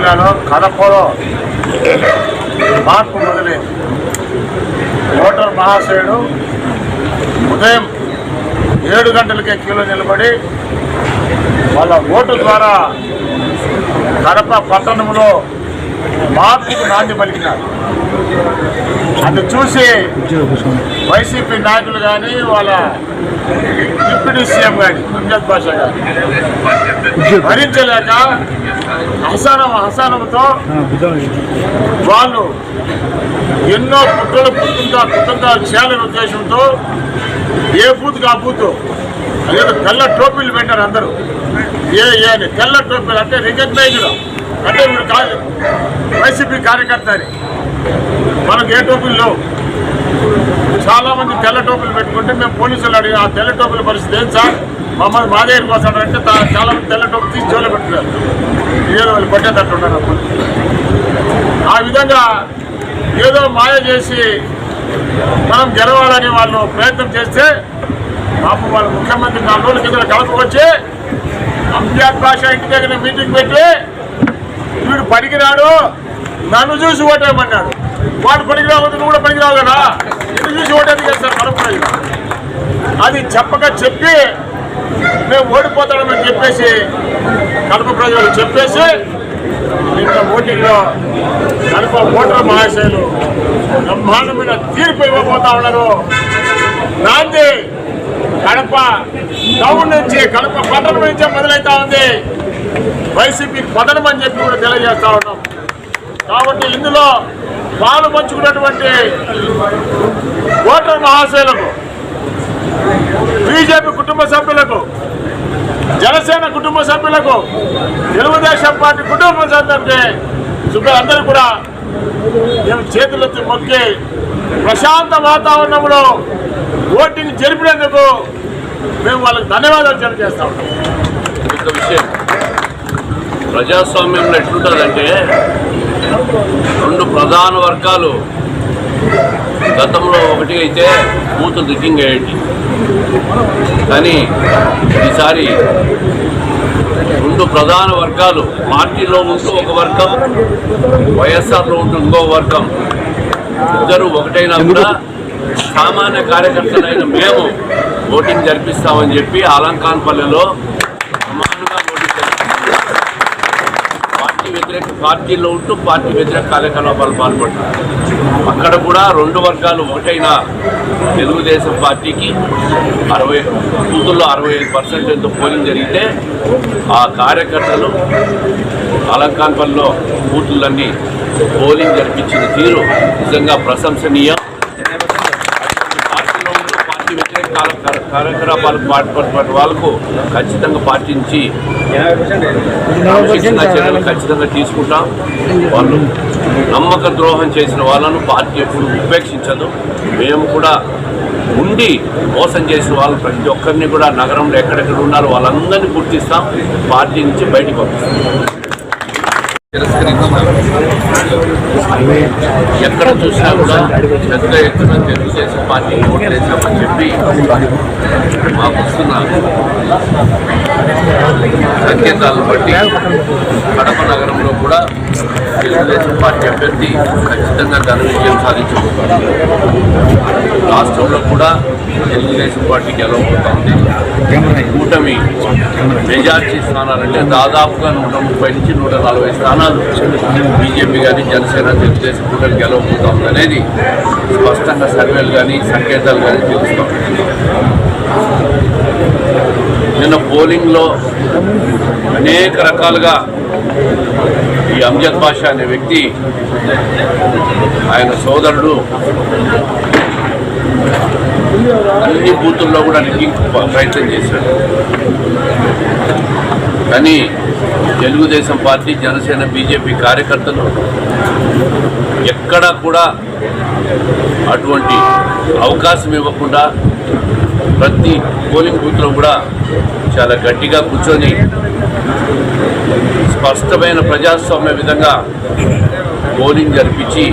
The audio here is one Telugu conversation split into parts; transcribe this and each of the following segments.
జిల్లాలో కడపలో మార్పు మొదలైంది. ఓటర్ మహాశయుడు ఉదయం ఏడు గంటలకే క్యూలో నిలబడి వాళ్ళ ఓటు ద్వారా కడప పట్టణంలో మార్పుకు నాంది పలికినారు అది చూసి వైసీపీ నాయకులు కానీ వాళ్ళ డిప్యూటీ సీఎం కానీ అంజద్ బాషా కానీ భరించలేక హసనం హసనంతో వాళ్ళు ఎన్నో కుట్రలు పుట్టుంటా కుటుంబాలు చేయాలనే ఉద్దేశంతో ఏ బూత్కి ఆ బూత్. అదేదో తెల్ల టోపీలు పెట్టారు అందరూ. ఏ ఏ అని. తెల్ల టోపీలు అంటే రికగ్నైజ్డ్. అంటే వీడు కాదు వైసీపీ కార్యకర్త అని మనకు ఏ టోపీలు లేవు. చాలా మంది తెల్ల టోపులు పెట్టుకుంటే మేము పోలీసులు అడిగి ఆ తెల్ల టోపుల పరిస్థితి ఏం సార్? మమ్మల్ని మా దగ్గరికి వస్తాడంటే అంటే చాలా మంది తెల్ల టోపు తీసి జోలు పెట్టున్నారు ఏదో వాళ్ళు కొట్టేటట్టున్నారు అప్పుడు. ఆ విధంగా ఏదో మాయ చేసి మనం గెలవాలని వాళ్ళు ప్రయత్నం చేస్తే పాపం వాళ్ళ ముఖ్యమంత్రి నాలుగు రోజుల కింద కలపకొచ్చి వచ్చి అంజాద్ భాష ఇంటి దగ్గర మీటింగ్ పెట్టి వీడు పనికిరాడు నన్ను చూసి ఓటేయమన్నాడు. వాడు పనికిరావు నువ్వు కూడా పనికిరావు కదా. ఎందుకు చూసి ఓటేది కదా సార్ అది చెప్పక చెప్పి మేము ఓడిపోతామని చెప్పేసి కడప ప్రజలకు చెప్పేసి నిన్న ఓటింగ్లో కడప ఓటర్ మహాశయులు బ్రహ్మాండమైన తీర్పు ఇవ్వబోతా ఉన్నారు. నాంది కడప టౌన్ నుంచి కడప పట్టణం నుంచే మొదలైతా ఉంది. వైసీపీ పతనం అని చెప్పి కూడా తెలియజేస్తా ఉన్నాం. కాబట్టి ఇందులో పాలు పంచుకున్నటువంటి ఓటర్ మహాశయులకు బీజేపీ కుటుంబ సభ్యులకు జనసేన కుటుంబ సభ్యులకు తెలుగుదేశం పార్టీ కుటుంబ సభ్యులకి అందరూ కూడా మేము చేతులెత్తి మొక్కి ప్రశాంత వాతావరణంలో ఓటింగ్ జరిపినందుకు మేము వాళ్ళకి ధన్యవాదాలు తెలియజేస్తా ఉన్నాం. విషయం. ప్రజాస్వామ్యంలో ఎట్లుంటుందంటే రెండు ప్రధాన వర్గాలు గతంలో ఒకటి అయితే మూత దిగ్గింగ్ అయ్యేటి. కానీ ఈసారి రెండు ప్రధాన వర్గాలు పార్టీలో ఉంటూ ఒక వర్గం వైఎస్ఆర్లో ఉంటూ ఇంకో వర్గం. ఇద్దరు ఒకటైనా కూడా సామాన్య కార్యకర్తలైన మేము ఓటింగ్ జరిపిస్తామని చెప్పి అలంకాన్పల్లెలో వ్యతిరేక పార్టీలో ఉంటూ పార్టీ వ్యతిరేక కార్యకలాపాలు పాల్పడ్డారు. అక్కడ కూడా రెండు వర్గాలు ఒకటైన తెలుగుదేశం పార్టీకి అరవై బూతుల్లో అరవై ఐదు పర్సెంట్ ఎంతో పోలింగ్ జరిగితే ఆ కార్యకర్తలు అలంకాన్పల్లిలో బూతులన్నీ పోలింగ్ జరిపించిన తీరు నిజంగా ప్రశంసనీయం. పార్టీ వ్యతిరేక కాల- కార్య- కార్యకలాపాలకు పాల్పడిన వాళ్ళకు ఖచ్చితంగా పార్టీ నుంచి క్రమశిక్షణ చర్యలు ఖచ్చితంగా తీసుకుంటాం. వాళ్ళు నమ్మక ద్రోహం చేసిన వాళ్ళను పార్టీ ఎప్పుడు ఉపేక్షించదు. మేము కూడా ఉండి మోసం చేసిన వాళ్ళు ప్రతి ఒక్కరిని కూడా నగరంలో ఎక్కడెక్కడ ఉన్నారో వాళ్ళందరినీ గుర్తిస్తాం. పార్టీ నుంచి బయటకు పంపిస్తాం. ఎక్కడ చూసినా కూడా పెద్ద ఎత్తున తెలుగుదేశం పార్టీ ఓట్లేసామని చెప్పి మాకు వస్తున్న సంకేతాలను బట్టి కడప నగరంలో తెలుగుదేశం పార్టీ అభ్యర్థి ఖచ్చితంగా ఘన విజయం సాధించబోతుంది రాష్ట్రంలో కూడా తెలుగుదేశం పార్టీ గెలవబోతోంది. కూటమి మెజార్టీ స్థానాలంటే దాదాపుగా నూట ముప్పై నుంచి నూట నలభై స్థానాలు బీజేపీ కానీ జనసేన తెలుగుదేశం కూటమి గెలవబోతోంది అనేది స్పష్టంగా సర్వేలు కానీ సంకేతాలు కానీ తెలుస్తాం నిన్న పోలింగ్లో అనేక రకాలుగా ఈ అంజద్ బాషా అనే వ్యక్తి ఆయన సోదరుడు అన్ని బూతుల్లో కూడా రిగ్గింగ్ ప్రయత్నం చేశాడు. కానీ తెలుగుదేశం పార్టీ జనసేన బీజేపీ కార్యకర్తలు ఎక్కడా కూడా అటువంటి అవకాశం ఇవ్వకుండా ప్రతి పోలింగ్ బూత్లో కూడా చాలా గట్టిగా కూర్చొని స్పష్టమైన ప్రజాస్వామ్య విధంగా పోలింగ్ జరిపించి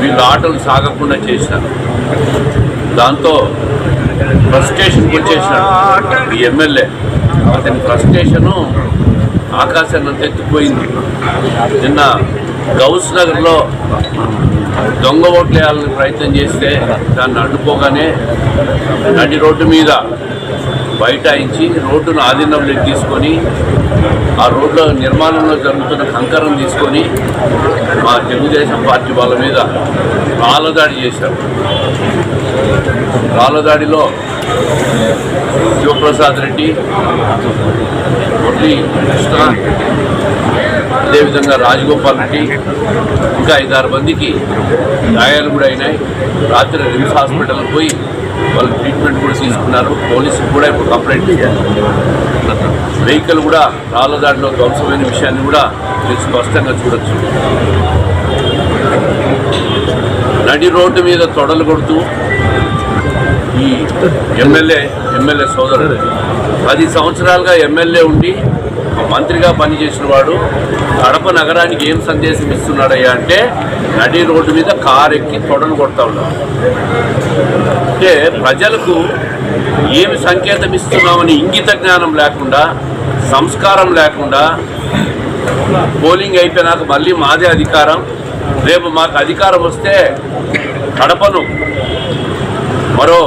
వీళ్ళు ఆటలు సాగకుండా చేశారు దాంతో ఫ్రస్ట్రేషన్కి వచ్చేసినాడు ఈ ఎమ్మెల్యే. అతని ఫ్రస్ట్రేషను ఆకాశాన్ని అంత నిన్న గౌస్ నగర్లో దొంగ ఓట్లు వేయాలని ప్రయత్నం చేస్తే దాన్ని అడ్డుకోగానే నడి రోడ్డు మీద బైఠాయించి రోడ్డును ఆధీనంలోకి తీసుకొని ఆ రోడ్ల నిర్మాణంలో జరుగుతున్న కంకరం తీసుకొని మా తెలుగుదేశం పార్టీ వాళ్ళ మీద రాళ్ళదాడి చేశారు. రాళ్ళదాడిలో శివప్రసాద్ రెడ్డి మురళీ కృష్ణ అదేవిధంగా రాజగోపాల్ రెడ్డి ఇంకా ఐదారు మందికి గాయాలు కూడా అయినాయి రాత్రి రిమ్స్ హాస్పిటల్కి పోయి వాళ్ళు ట్రీట్మెంట్ కూడా తీసుకున్నారు. పోలీసులు కూడా ఇప్పుడు కంప్లైంట్ ఇచ్చారు వెహికల్ కూడా రాళ్ళ దాంట్లో ధ్వంసమైన విషయాన్ని కూడా మీరు స్పష్టంగా చూడొచ్చు. నడి రోడ్డు మీద తొడలు కొడుతూ ఈ ఎమ్మెల్యే ఎమ్మెల్యే సోదరుడు పది సంవత్సరాలుగా ఎమ్మెల్యే ఉండి మంత్రిగా పనిచేసిన వాడు కడప నగరానికి ఏం సందేశం ఇస్తున్నాడయ్యా అంటే నడి రోడ్డు మీద కారు ఎక్కి తొడలు కొడతా ఉన్నాడు అంటే ప్రజలకు ఏమి సంకేతం ఇస్తున్నామని ఇంగిత జ్ఞానం లేకుండా సంస్కారం లేకుండా పోలింగ్ అయిపోయినాక మళ్ళీ మాదే అధికారం. రేపు మాకు అధికారం వస్తే కడపను మరో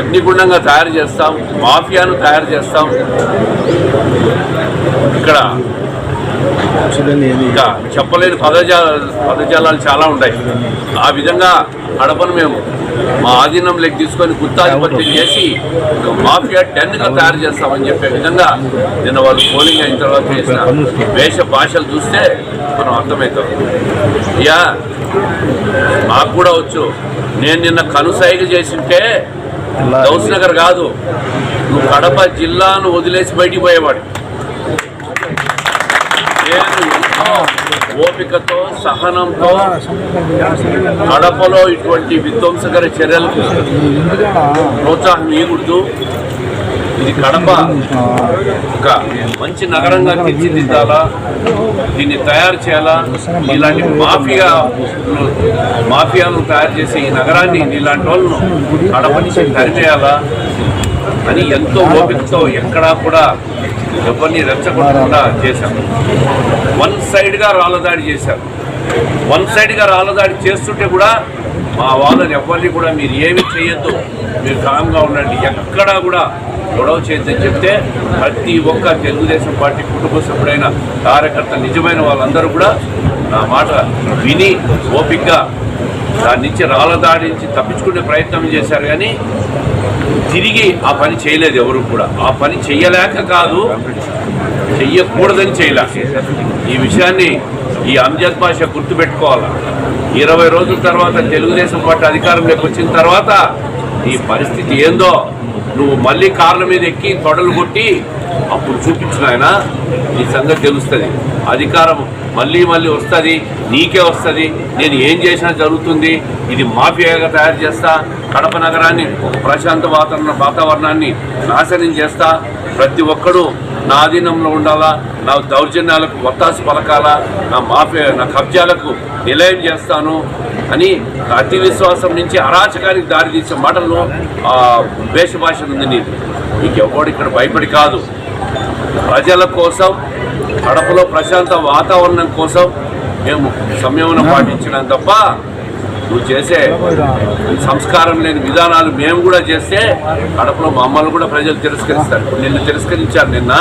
అగ్నిగుండంగా తయారు చేస్తాం మాఫియాను తయారు చేస్తాం. ఇక్కడ ఇంకా చెప్పలేని పదజా పదజాలాలు చాలా ఉన్నాయి. ఆ విధంగా కడపను మేము మా ఆధీనంలోకి తీసుకొని గుత్తాధిపత్యం చేసి మాఫియా టెన్గా తయారు చేస్తామని చెప్పే విధంగా నిన్న వాళ్ళు పోలింగ్ అయిన తర్వాత చేసిన వేష భాషలు చూస్తే మనం అర్థమవుతాం. అయ్యా మాకు కూడా వచ్చు. నేను నిన్న కనుసైగ చేసింటే గౌస్ నగర్ కాదు. నువ్వు కడప జిల్లాను వదిలేసి బయటికి పోయేవాడు. నేను ఓపికతో సహనంతో కడపలో ఇటువంటి విధ్వంసకర చర్యలకు ప్రోత్సాహం ఇవ్వకూడదు ఇది కడప ఒక మంచి నగరంగా తీర్చిదిద్దాలా దీన్ని తయారు చేయాలా? ఇలాంటి మాఫియా మాఫియాను తయారు చేసే ఈ నగరాన్ని ఇలాంటి వాళ్ళను కడప నుంచి తరిమేయాలా? అని ఎంతో ఓపికతో ఎక్కడా కూడా ఎవరిని రెచ్చగొట్టకుండా చేశారు వన్ సైడ్గా రాళ్ళదాడి చేశారు వన్ సైడ్గా రాళ్ళదాడి చేస్తుంటే కూడా మా వాళ్ళని ఎవరిని కూడా మీరు ఏమి చేయొద్దు. మీరు కామ్గా ఉండండి. ఎక్కడా కూడా గొడవ చేయొద్దని చెప్తే ప్రతి ఒక్క తెలుగుదేశం పార్టీ కుటుంబ సభ్యుడైన కార్యకర్త నిజమైన వాళ్ళందరూ కూడా నా మాట విని ఓపికగా దాని నుంచి రాళ్ళదాడి నుంచి తప్పించుకునే ప్రయత్నం చేశారు కానీ తిరిగి ఆ పని చేయలేదు ఎవరు కూడా. ఆ పని చేయలేక కాదు చెయ్యకూడదని చేయలేక ఈ విషయాన్ని ఈ అంజద్ భాష గుర్తుపెట్టుకోవాలి? ఇరవై రోజుల తర్వాత తెలుగుదేశం పార్టీ అధికారంలోకి వచ్చిన తర్వాత ఈ పరిస్థితి ఏందో నువ్వు మళ్ళీ కార్ల మీద ఎక్కి తొడలు కొట్టి అప్పుడు చూపించిన ఆయన నీ సంగతి తెలుస్తుంది. అధికారం మళ్ళీ మళ్ళీ వస్తుంది నీకే వస్తుంది. నేను ఏం చేసినా జరుగుతుంది. ఇది మాఫియాగా తయారు చేస్తా. కడప నగరాన్ని ఒక ప్రశాంత వాతావరణ వాతావరణాన్ని నాశనం చేస్తా. ప్రతి ఒక్కడు నా అధీనంలో ఉండాలా? నా దౌర్జన్యాలకు వత్తాసు పలకాలా? నా మాఫియా నా కబ్జాలకు నిలయం చేస్తాను. అని అతి విశ్వాసం నుంచి అరాచకానికి దారి తీసే మాటల్లో ఆ వేష భాష ఉంది నీది. నీకు ఎవడు ఇక్కడ భయపడి కాదు. ప్రజల కోసం కడపలో ప్రశాంత వాతావరణం కోసం మేము సంయమనం పాటించినాం తప్ప నువ్వు చేసే సంస్కారం లేని విధానాలు మేము కూడా చేస్తే కడపలో మమ్మల్ని కూడా ప్రజలు తిరస్కరిస్తారు. నిన్ను తిరస్కరించారు నిన్న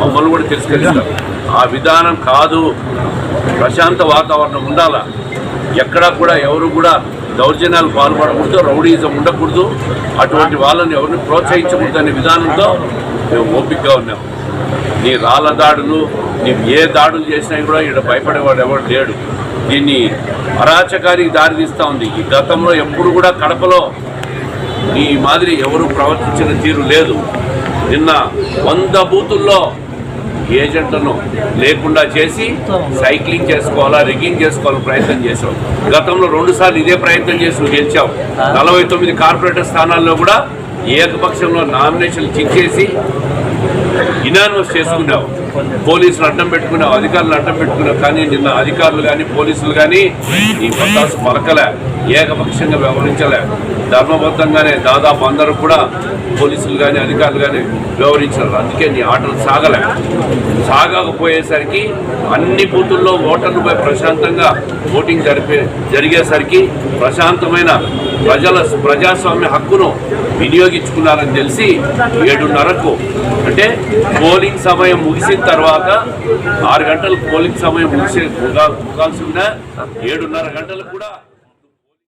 మమ్మల్ని కూడా తిరస్కరిస్తారు. ఆ విధానం కాదు. ప్రశాంత వాతావరణం ఉండాలా? ఎక్కడా కూడా ఎవరు కూడా దౌర్జన్యాలు పాల్పడకూడదు రౌడీజం ఉండకూడదు. అటువంటి వాళ్ళని ఎవరిని ప్రోత్సహించకూడదు అనే విధానంతో మేము ఓపికగా ఉన్నాం. నీ రాళ్ళ దాడులు నీవు ఏ దాడులు చేసినా కూడా ఇక్కడ భయపడేవాడు ఎవడు లేడు. దీన్ని అరాచకానికి దారితీస్తూ ఉంది. ఈ గతంలో ఎప్పుడు కూడా కడపలో నీ మాదిరి ఎవరు ప్రవర్తించిన తీరు లేదు. నిన్న వంద బూతుల్లో ఏజెంట్లను లేకుండా చేసి సైక్లింగ్ చేసుకోవాలా రిగింగ్ చేసుకోవాలని ప్రయత్నం చేసావు గతంలో రెండు సార్లు ఇదే ప్రయత్నం చేసి నువ్వు గెలిచావు. నలభై తొమ్మిది కార్పొరేటర్ స్థానాల్లో కూడా ఏకపక్షంలో నామినేషన్లు చిక్కేసి ఇనానిమస్ చేసుకున్నావు. పోలీసులు అడ్డం పెట్టుకున్నావు అధికారులు అడ్డం పెట్టుకున్నావు కానీ నిన్న అధికారులు కానీ పోలీసులు కానీ ఈ పత్తాసు పలకలే ఏకపక్షంగా వ్యవహరించలే. ధర్మబద్ధంగానే దాదాపు అందరూ కూడా పోలీసులు కానీ అధికారులు కానీ వ్యవహరించారు. అందుకే నీ ఆటలు సాగలే. సాగకపోయేసరికి అన్ని బూతుల్లో ఓటర్లపై ప్రశాంతంగా ఓటింగ్ జరిపే జరిగేసరికి ప్రశాంతమైన ప్రజల ప్రజాస్వామ్య హక్కును వినియోగించుకున్నారని తెలిసి ఏడున్నరకు అంటే పోలింగ్ సమయం ముగిసిన తర్వాత ఆరు గంటలు పోలింగ్ సమయం ముగిసే ముగా- ముగాల్సి ఉన్న ఏడున్నర గంటలకు కూడా